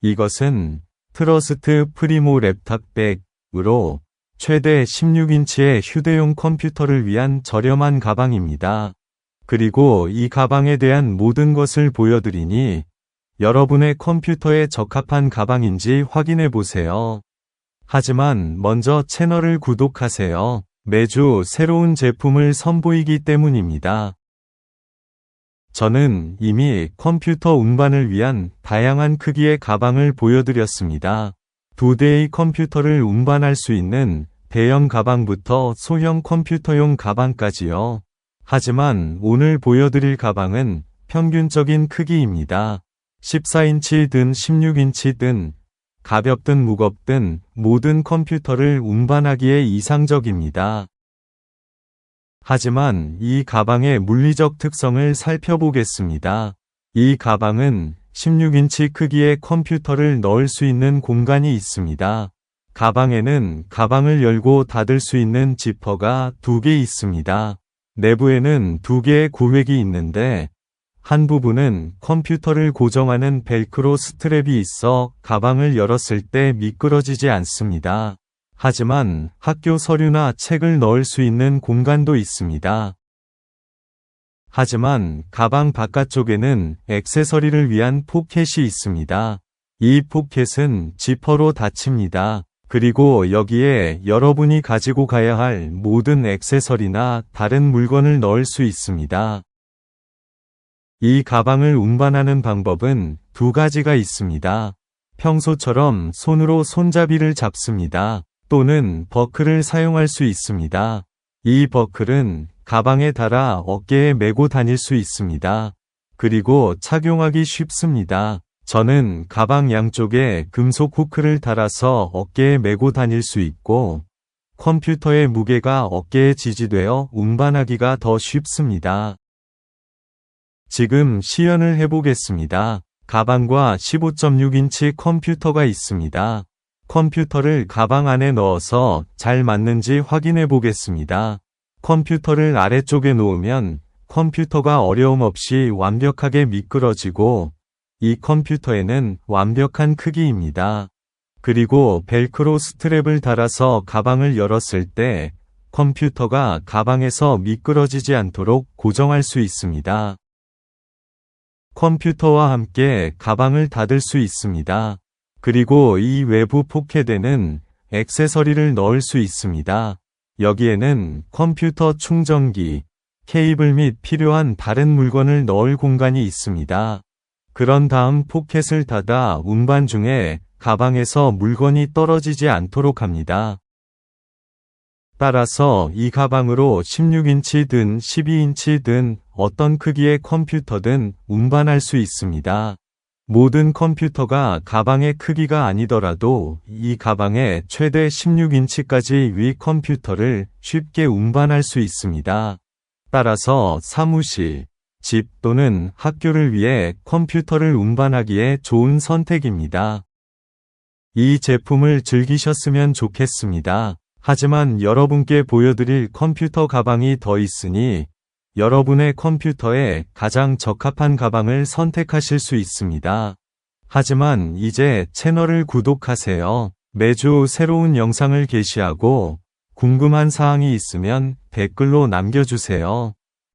이것은 트러스트 프리모 랩탑백으로 최대 16인치의 휴대용 컴퓨터를 위한 저렴한 가방입니다. 그리고 이 가방에 대한 모든 것을 보여드리니 여러분의 컴퓨터에 적합한 가방인지 확인해 보세요. 하지만 먼저 채널을 구독하세요. 매주 새로운 제품을 선보이기 때문입니다. 저는 이미 컴퓨터 운반을 위한 다양한 크기의 가방을 보여드렸습니다. 두 대의 컴퓨터를 운반할 수 있는 대형 가방부터 소형 컴퓨터용 가방까지요. 하지만 오늘 보여드릴 가방은 평균적인 크기입니다. 14인치든 16인치든 가볍든 무겁든 모든 컴퓨터를 운반하기에 이상적입니다. 하지만 이 가방의 물리적 특성을 살펴보겠습니다. 이 가방은 16인치 크기의 컴퓨터를 넣을 수 있는 공간이 있습니다. 가방에는 가방을 열고 닫을 수 있는 지퍼가 두 개 있습니다. 내부에는 두 개의 구획이 있는데 한 부분은 컴퓨터를 고정하는 벨크로 스트랩이 있어 가방을 열었을 때 미끄러지지 않습니다. 하지만 학교 서류나 책을 넣을 수 있는 공간도 있습니다. 하지만 가방 바깥쪽에는 액세서리를 위한 포켓이 있습니다. 이 포켓은 지퍼로 닫힙니다. 그리고 여기에 여러분이 가지고 가야 할 모든 액세서리나 다른 물건을 넣을 수 있습니다. 이 가방을 운반하는 방법은 두 가지가 있습니다. 평소처럼 손으로 손잡이를 잡습니다. 또는 버클을 사용할 수 있습니다. 이 버클은 가방에 달아 어깨에 메고 다닐 수 있습니다. 그리고 착용하기 쉽습니다. 저는 가방 양쪽에 금속 후크를 달아서 어깨에 메고 다닐 수 있고 컴퓨터의 무게가 어깨에 지지되어 운반하기가 더 쉽습니다. 지금 시연을 해보겠습니다. 가방과 15.6인치 컴퓨터가 있습니다. 컴퓨터를 가방 안에 넣어서 잘 맞는지 확인해 보겠습니다. 컴퓨터를 아래쪽에 놓으면 컴퓨터가 어려움 없이 완벽하게 미끄러지고 이 컴퓨터에는 완벽한 크기입니다. 그리고 벨크로 스트랩을 달아서 가방을 열었을 때 컴퓨터가 가방에서 미끄러지지 않도록 고정할 수 있습니다. 컴퓨터와 함께 가방을 닫을 수 있습니다. 그리고 이 외부 포켓에는 액세서리를 넣을 수 있습니다. 여기에는 컴퓨터 충전기, 케이블 및 필요한 다른 물건을 넣을 공간이 있습니다. 그런 다음 포켓을 닫아 운반 중에 가방에서 물건이 떨어지지 않도록 합니다. 따라서 이 가방으로 16인치든 12인치든 어떤 크기의 컴퓨터든 운반할 수 있습니다. 모든 컴퓨터가 가방의 크기가 아니더라도 이 가방에 최대 16인치까지 위 컴퓨터를 쉽게 운반할 수 있습니다. 따라서 사무실, 집 또는 학교를 위해 컴퓨터를 운반하기에 좋은 선택입니다. 이 제품을 즐기셨으면 좋겠습니다. 하지만 여러분께 보여드릴 컴퓨터 가방이 더 있으니 여러분의 컴퓨터에 가장 적합한 가방을 선택하실 수 있습니다. 하지만 이제 채널을 구독하세요. 매주 새로운 영상을 게시하고 궁금한 사항이 있으면 댓글로 남겨주세요.